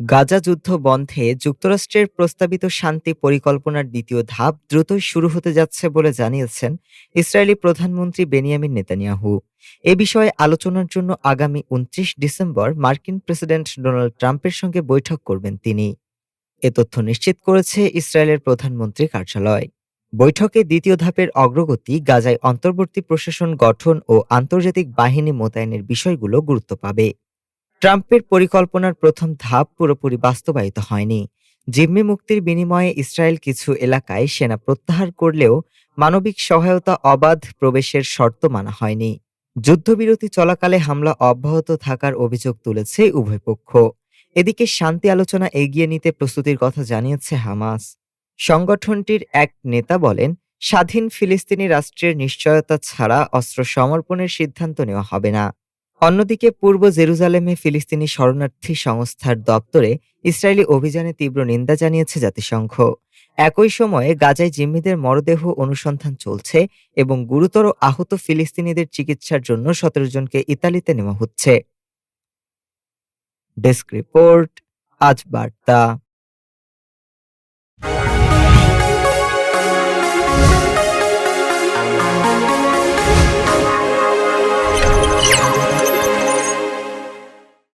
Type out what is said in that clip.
গাজা যুদ্ধ বন্ধে যুক্তরাষ্ট্রের প্রস্তাবিত শান্তি পরিকল্পনার দ্বিতীয় ধাপ দ্রুতই শুরু হতে যাচ্ছে বলে জানিয়েছেন ইসরায়েলি প্রধানমন্ত্রী বেনিয়ামিন নেতানিয়াহু। এ বিষয়ে আলোচনার জন্য আগামী উনত্রিশ ডিসেম্বর মার্কিন প্রেসিডেন্ট ডোনাল্ড ট্রাম্পের সঙ্গে বৈঠক করবেন তিনি। এ তথ্য নিশ্চিত করেছে ইসরায়েলের প্রধানমন্ত্রী কার্যালয়। বৈঠকে দ্বিতীয় ধাপের অগ্রগতি, গাজায় অন্তর্বর্তী প্রশাসন গঠন ও আন্তর্জাতিক বাহিনী মোতায়েনের বিষয়গুলো গুরুত্ব পাবে। ট্রাম্পের পরিকল্পনার প্রথম ধাপ পুরোপুরি বাস্তবায়িত হয়নি। জিম্মি মুক্তির বিনিময়ে ইসরায়েল কিছু এলাকায় সেনা প্রত্যাহার করলেও মানবিক সহায়তা অবাধ প্রবেশের শর্ত মানা হয়নি। যুদ্ধবিরতি চলাকালে হামলা অব্যাহত থাকার অভিযোগ তুলেছে উভয় পক্ষ। এদিকে শান্তি আলোচনা এগিয়ে নিতে প্রস্তুতির কথা জানিয়েছে হামাস। সংগঠনটির এক নেতা বলেন, স্বাধীন ফিলিস্তিনি রাষ্ট্রের নিশ্চয়তা ছাড়া অস্ত্র সমর্পণের সিদ্ধান্ত নেওয়া হবে না। অন্যদিকে পূর্ব জেরুজালেমে ফিলিস্তিনি শরণার্থী সংস্থার দপ্তরে ইসরায়েলি অভিযানে তীব্র নিন্দা জানিয়েছে জাতিসংঘ। একই সময়ে গাজায় জিম্মিদের মরদেহ অনুসন্ধান চলছে এবং গুরুতর আহত ফিলিস্তিনিদের চিকিৎসার জন্য সতেরো জনকে ইতালিতে নেওয়া হচ্ছে। ডেস্ক রিপোর্ট, আজ বার্তা।